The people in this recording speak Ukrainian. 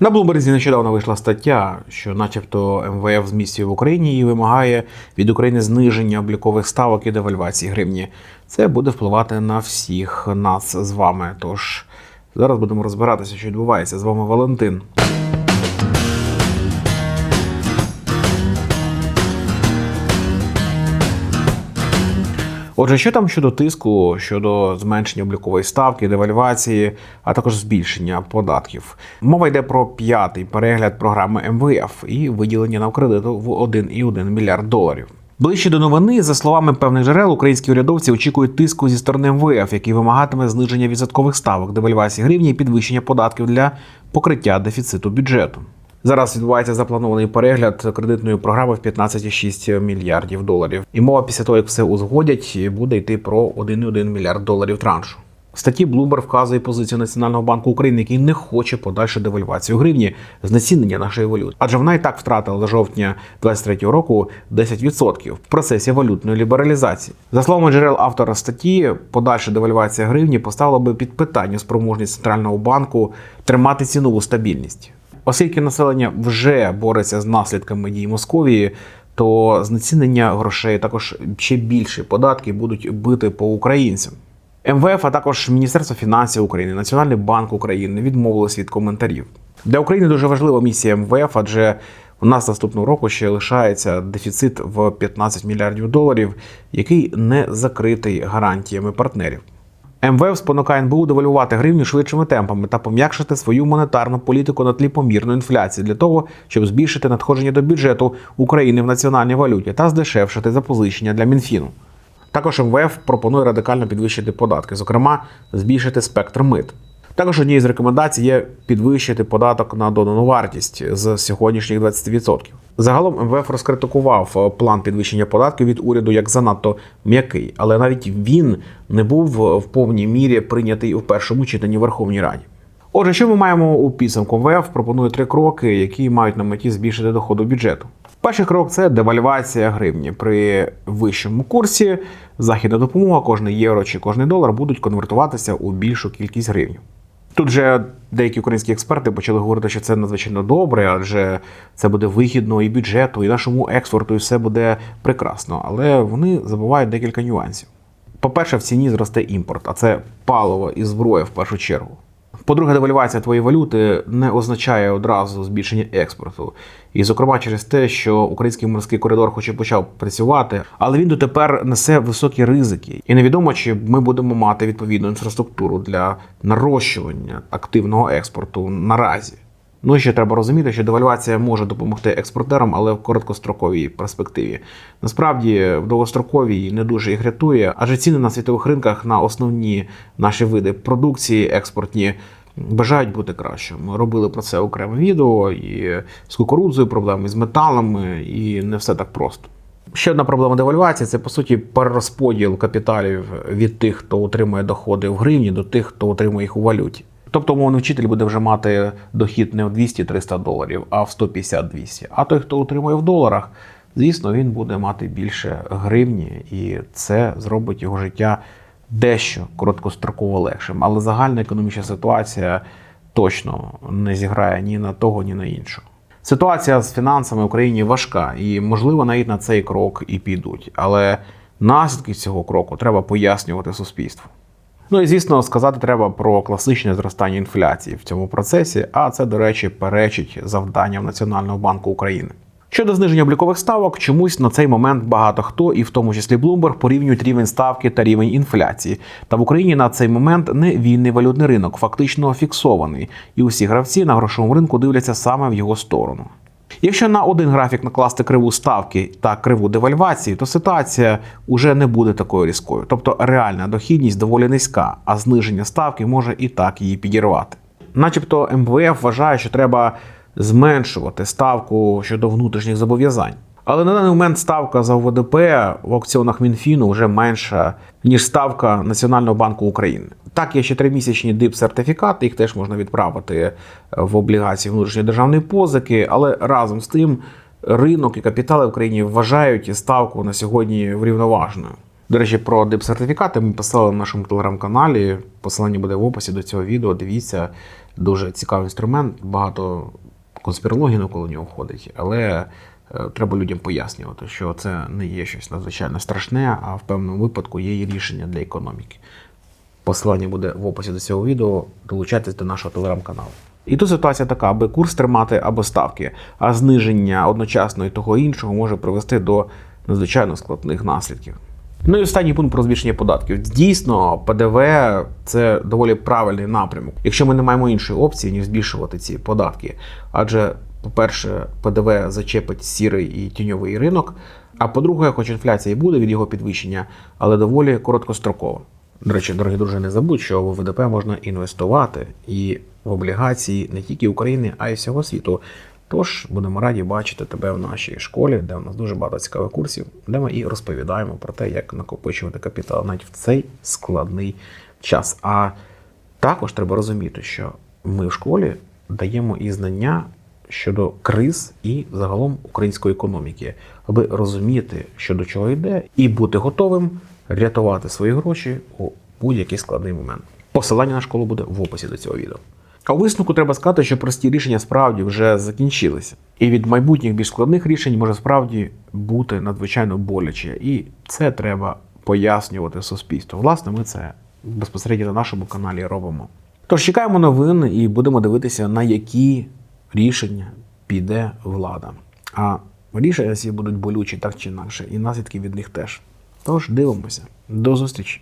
На Блумберзі нещодавно вийшла стаття, що, начебто, МВФ з місією в Україні і вимагає від України зниження облікових ставок і девальвації гривні. Це буде впливати на всіх нас з вами. Тож зараз будемо розбиратися, що відбувається. З вами Валентин. Отже, що там щодо тиску, щодо зменшення облікової ставки, девальвації, а також збільшення податків? Мова йде про п'ятий перегляд програми МВФ і виділення на кредиту в 1,1 мільярд доларів. Ближче до новини, за словами певних джерел, українські урядовці очікують тиску зі сторони МВФ, який вимагатиме зниження відсоткових ставок, девальвації гривні і підвищення податків для покриття дефіциту бюджету. Зараз відбувається запланований перегляд кредитної програми в 15,6 мільярдів доларів. І мова після того, як все узгодять, буде йти про 1,1 мільярд доларів траншу. В статті Bloomberg вказує позицію Національного банку України, який не хоче подальшу девальвацію гривні, знецінення нашої валюти. Адже вона і так втратила до жовтня 2023 року 10% в процесі валютної лібералізації. За словами джерел автора статті, подальша девальвація гривні поставила би під питання спроможність центрального банку тримати цінову стабільність. Оскільки населення вже бореться з наслідками дій Московії, то знецінення грошей також ще більше податки будуть бити по українцям. МВФ, а також Міністерство фінансів України, Національний банк України відмовились від коментарів. Для України дуже важлива місія МВФ, адже у нас наступного року ще лишається дефіцит в 15 мільярдів доларів, який не закритий гарантіями партнерів. МВФ спонукає НБУ девалювати гривню швидшими темпами та пом'якшити свою монетарну політику на тлі помірної інфляції для того, щоб збільшити надходження до бюджету України в національній валюті та здешевшити запозичення для Мінфіну. Також МВФ пропонує радикально підвищити податки, зокрема, збільшити спектр мит. Також однією з рекомендацій є підвищити податок на додану вартість з сьогоднішніх 20%. Загалом МВФ розкритикував е, план підвищення податків від уряду як занадто м'який, але навіть він не був в повній мірі прийнятий у першому читанні Верховній Раді. Отже, що ми маємо у підсумку? МВФ пропонує три кроки, які мають на меті збільшити доходу бюджету. Перший крок це девальвація гривні. При вищому курсі західна допомога, кожний євро чи кожний долар будуть конвертуватися у більшу кількість гривень. Тут же деякі українські експерти почали говорити, що це надзвичайно добре, адже це буде вигідно і бюджету, і нашому експорту, і все буде прекрасно. Але вони забувають декілька нюансів. По-перше, в ціні зросте імпорт, а це паливо і зброя в першу чергу. По-друге, девальвація твоєї валюти не означає одразу збільшення експорту. І, зокрема, через те, що український морський коридор, хоч і почав працювати, але він дотепер несе високі ризики. І невідомо, чи ми будемо мати відповідну інфраструктуру для нарощування активного експорту наразі. Ну і ще треба розуміти, що девальвація може допомогти експортерам, але в короткостроковій перспективі. Насправді, в довгостроковій не дуже їх рятує, адже ціни на світових ринках на основні наші види продукції експортні бажають бути кращими. Ми робили про це окреме відео і з кукурудзою, проблеми з металами, і не все так просто. Ще одна проблема девальвації це по суті перерозподіл капіталів від тих, хто отримує доходи в гривні, до тих, хто отримує їх у валюті. Тобто, умовний вчитель буде вже мати дохід не в 200-300 доларів, а в 150-200. А той, хто отримує в доларах, звісно, він буде мати більше гривні, і це зробить його життя дещо короткостроково легшим. Але загальна економічна ситуація точно не зіграє ні на того, ні на іншого. Ситуація з фінансами в Україні важка, і можливо навіть на цей крок і підуть. Але наслідки цього кроку треба пояснювати суспільству. Ну і звісно, сказати треба про класичне зростання інфляції в цьому процесі, а це, до речі, перечить завданням Національного банку України. Щодо зниження облікових ставок, чомусь на цей момент багато хто, і в тому числі Bloomberg, порівнюють рівень ставки та рівень інфляції. Та в Україні на цей момент не вільний валютний ринок, фактично фіксований, і усі гравці на грошовому ринку дивляться саме в його сторону. Якщо на один графік накласти криву ставки та криву девальвації, то ситуація уже не буде такою різкою. Тобто реальна дохідність доволі низька, а зниження ставки може і так її підірвати. Начебто МВФ вважає, що треба зменшувати ставку щодо внутрішніх зобов'язань. Але на даний момент ставка за ОВДП в аукціонах Мінфіну вже менша, ніж ставка Національного банку України. Так, є ще тримісячні дип-сертифікати, їх теж можна відправити в облігації внутрішньої державної позики, але разом з тим ринок і капітали в Україні вважають ставку на сьогодні врівноважною. До речі, про дипсертифікати ми писали в нашому телеграм-каналі. Посилання буде в описі до цього відео. Дивіться, дуже цікавий інструмент, багато конспірології навколо нього входить, але е, треба людям пояснювати, що це не є щось надзвичайно страшне, а в певному випадку є і рішення для економіки. Посилання буде в описі до цього відео. Долучайтесь до нашого телеграм-каналу. І тут ситуація така, аби курс тримати або ставки, а зниження одночасно і того іншого може привести до надзвичайно складних наслідків. Ну і останній пункт про збільшення податків. Дійсно, ПДВ це доволі правильний напрямок, якщо ми не маємо іншої опції, ніж збільшувати ці податки. Адже, по-перше, ПДВ зачепить сірий і тіньовий ринок. А по-друге, хоч інфляція і буде від його підвищення, але доволі короткострокова. До речі, дорогі друзі, не забудь, що в ВДП можна інвестувати і в облігації не тільки України, а й всього світу. Тож будемо раді бачити тебе в нашій школі, де у нас дуже багато цікавих курсів, де ми і розповідаємо про те, як накопичувати капітал навіть в цей складний час. А також треба розуміти, що ми в школі даємо і знання щодо криз і загалом української економіки, аби розуміти, що до чого йде, і бути готовим рятувати свої гроші у будь-який складний момент. Посилання на школу буде в описі до цього відео. А у висновку треба сказати, що прості рішення справді вже закінчилися. І від майбутніх більш складних рішень може справді бути надзвичайно боляче. І це треба пояснювати суспільству. Власне, ми це безпосередньо на нашому каналі робимо. Тож чекаємо новин і будемо дивитися, на які рішення піде влада. А рішення всі будуть болючі так чи інакше, і наслідки від них теж. Тож дивимося. До зустрічі!